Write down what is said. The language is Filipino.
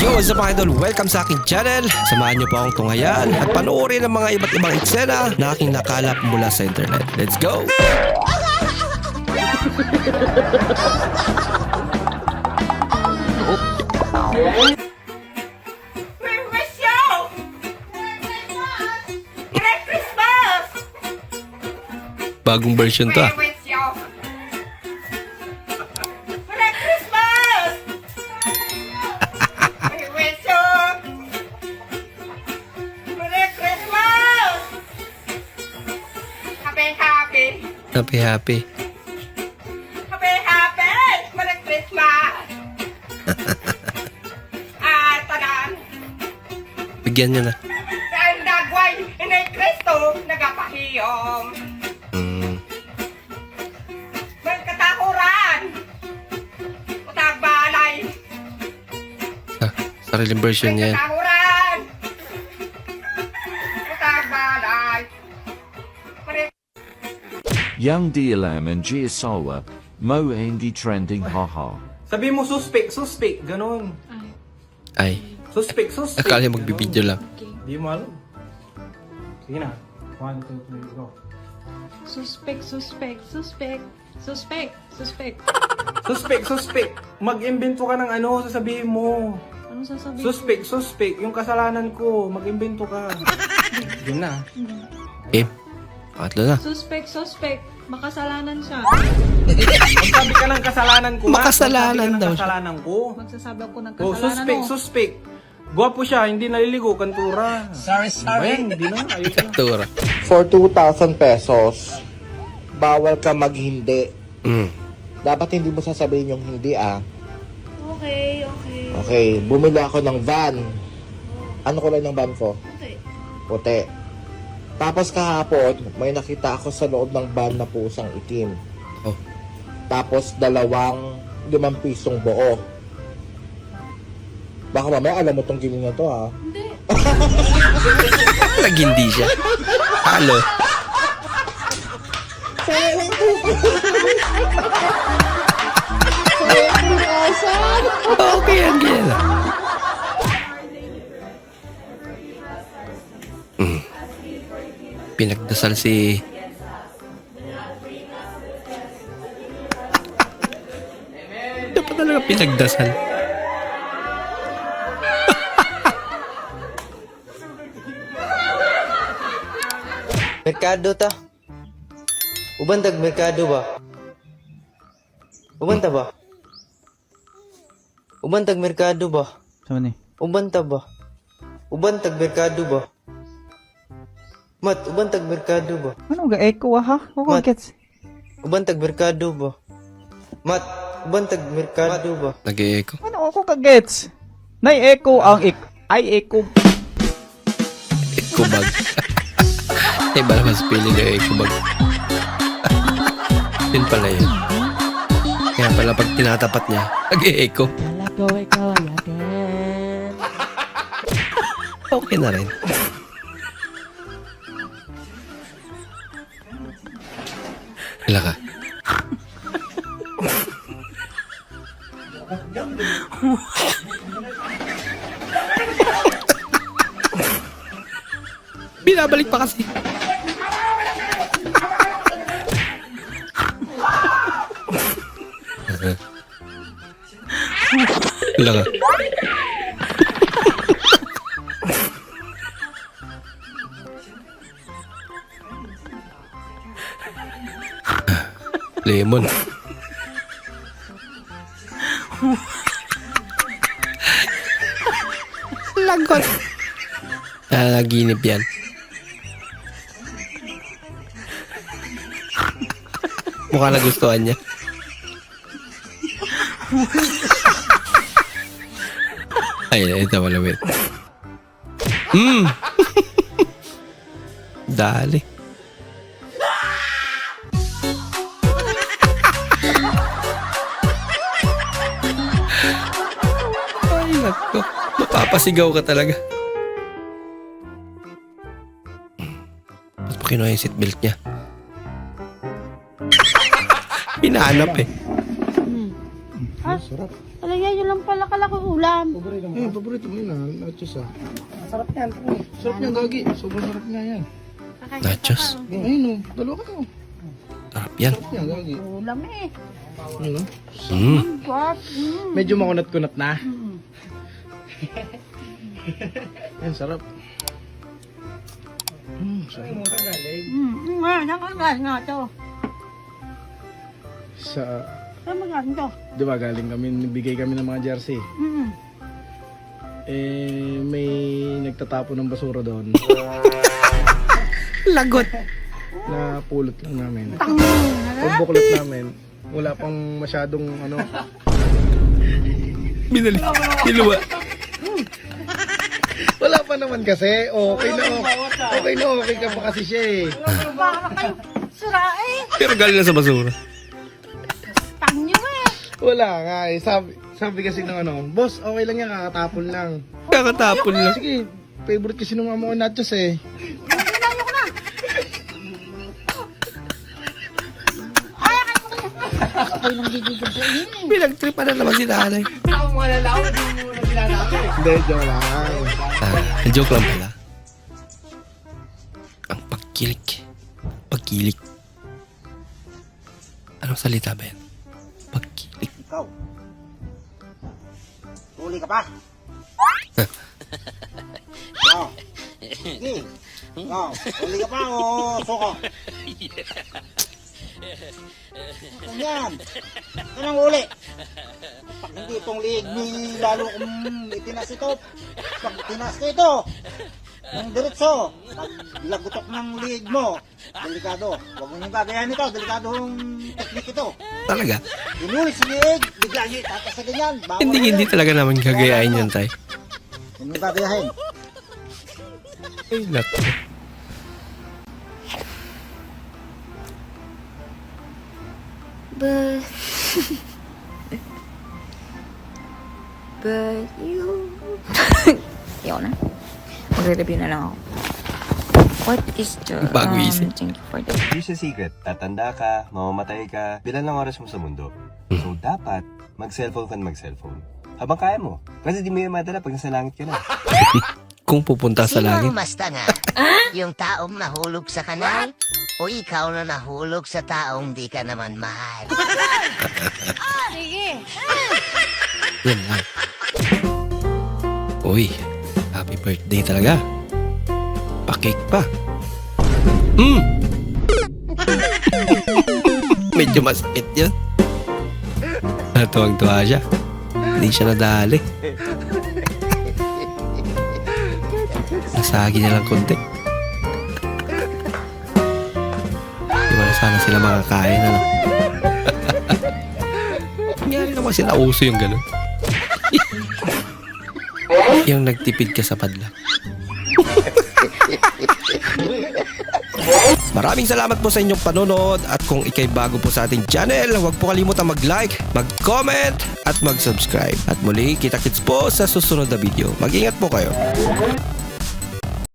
Yo, what's up mga idol? Welcome sa aking channel. Samahan niyo po akong tunghayan at panoorin ang mga iba't ibang eksena na aking nakalap mula sa internet. Let's go! Bagong version to happy! Happy happy. Happy! Merry Christmas! Ah, tanan! Bigyan niyo na. Ang dagway, inay Kristo, nagapahiyom. Mm. Magkatakuran! Utagbalay! Ah, sariling version niya Young DLM and Giasawa, Mo hindi trending haha. Sabi mo suspect, suspect, ganun. Ay, Suspect, suspect. akala magbibideo lang. Di mo alam. Sige na. One, two, three, go. Suspect, suspect, suspect, suspect, suspect. Suspect, suspect. Mag-imbento ka ng ano, sasabihin mo. Anong sasabihin? Suspect, suspect. Yung kasalanan ko, mag-imbento ka. Yun na. Eh, pangatlo na. Suspect, suspect. Makasalanan siya. Magsabi ka ng kasalanan ko. Makasalanan daw siya. kasalanan ko. Magsasabi ako ng Oh, kasalanan suspect, mo. suspect. Gwapo siya, hindi naliligo, kantura. Sorry, sorry. hindi na, ayos na. Tura. for 2,000 pesos, bawal ka maghindi. Mm. Dapat hindi mo sasabihin yung hindi ah. Okay, okay. Okay, bumili ako ng van. Ano kulay ng van ko? Okay. Puti. Tapos kahapon, may nakita ako sa loob ng van na pusang itim. Oh. Tapos dalawang limang pisong buo. Baka mamaya alam mo tong giling na to ah. Nag-hindi siya. Halo. Okay, yan, ganyan lang. Mm. Pinagdasal si... Dapat talaga pinagdasal. Merkado ta. Ubantag merkado ba? Ubanta ba? Ubantag merkado ba? Sama ni. Ubanta ba? Ubantag merkado ba? Mat, ubantag merkado ba? Ano ga echo ah, ha? Ako Mat. gets. Ubantag merkado ba? Mat, ubantag merkado ba? Nag-echo. Ano ako ka gets? Nay echo ang ik ay echo. Echo bag. Iba naman spelling ng echo bag. Yun pala yun. Kaya pala pag tinatapat niya, nag-echo. Lagaw ikaw again. Okay na rin. Kila ka. Binabalik pa kasi. Ka. Lemon. Lagot. Ah, naginip yan. Mukha na gustuhan niya. Ay, ito wala wait. Hmm. Dali. Mapapasigaw ka talaga. Ba't pa kinuha yung seatbelt niya? Hinahanap eh. Ah, talagyan nyo lang pala kalaki ulam. Eh, paborito mo yun ah. Nachos ah. Sarap yan. Sarap yan, Gagi. Sobrang sarap nga yan. Nachos. Ayun oh. Dalawa ka oh. Sarap yan. Sarap yan, Gagi. Ulam eh. Ano? Mm. Sarap. Mm. Medyo makunat-kunat na. Yan, sarap. Mm, sarap. Mm. Mm. Nga, nakakain nga to. Sa, magaling to? di ba galing kami, bigay kami ng mga jersey. Mm. Eh, may nagtatapon ng basura doon. Lagot. na pulot lang namin. Tangin. Pagbuklot namin, wala pang masyadong ano. Binali. Niluwa. Wala pa naman kasi. Okay na okay. Okay na okay ka pa kasi siya eh. Kayo sira eh. Pero galing na sa basura. Tangyo eh. Wala nga eh. Sabi, sabi kasi ng ano, boss, okay lang yan, kakatapon lang. Kakatapon lang. Sige, favorite kasi ng mama ko nachos eh. Ako'y nang gigigil sa inyo eh. Pinagtripan na naman si nanay. Hindi, joke lang. Ah, joke lang pala. Ang pagkilik. Pagkilik. Anong salita ba yan? Pagkilik. Ikaw. Huli ka pa? Oo. Sige. Oo. Huli ka pa o suko? Ano yan? Anong huli? Pag hindi itong liig ni lalo kung itinas ito. Pag tinas ko ito, ng diretso, pag lagutok ng liig mo, delikado. Huwag mo niyong gagayahin ito, delikadong teknik ito. Talaga? Inulit sa liig, bigla niyo itatas sa ganyan. Bawal Hindi, hindi talaga naman gagayain yan, tay. Huwag mo gagayahin. Ay, naku. But But you Ayoko na. Magre-review na lang ako. What is the Bago um, isip. thank you for the Here's a secret. Tatanda ka, mamamatay ka, bilang lang oras mo sa mundo. So, dapat mag-cellphone ka mag-cellphone. Habang kaya mo. Kasi di mo yan madala pag nasa langit ka na. Kung pupunta sa langit. mas tanga? Yung taong nahulog sa kanal? O ikaw na nahulog sa taong di ka naman mahal? Yan lang. Uy, happy birthday talaga. Pakik pa. Hmm. Medyo masakit yun. Natuwang-tuwa siya. Hindi siya nadali. Nasagi niya lang konti. Di ba na sana sila makakain, ano? Nangyari naman sila uso yung gano'n. Yung nagtipid ka sa padla. Maraming salamat po sa inyong panonood at kung ikay bago po sa ating channel, huwag po kalimutan mag-like, mag-comment at mag-subscribe. At muli, kita-kits po sa susunod na video. Mag-ingat po kayo.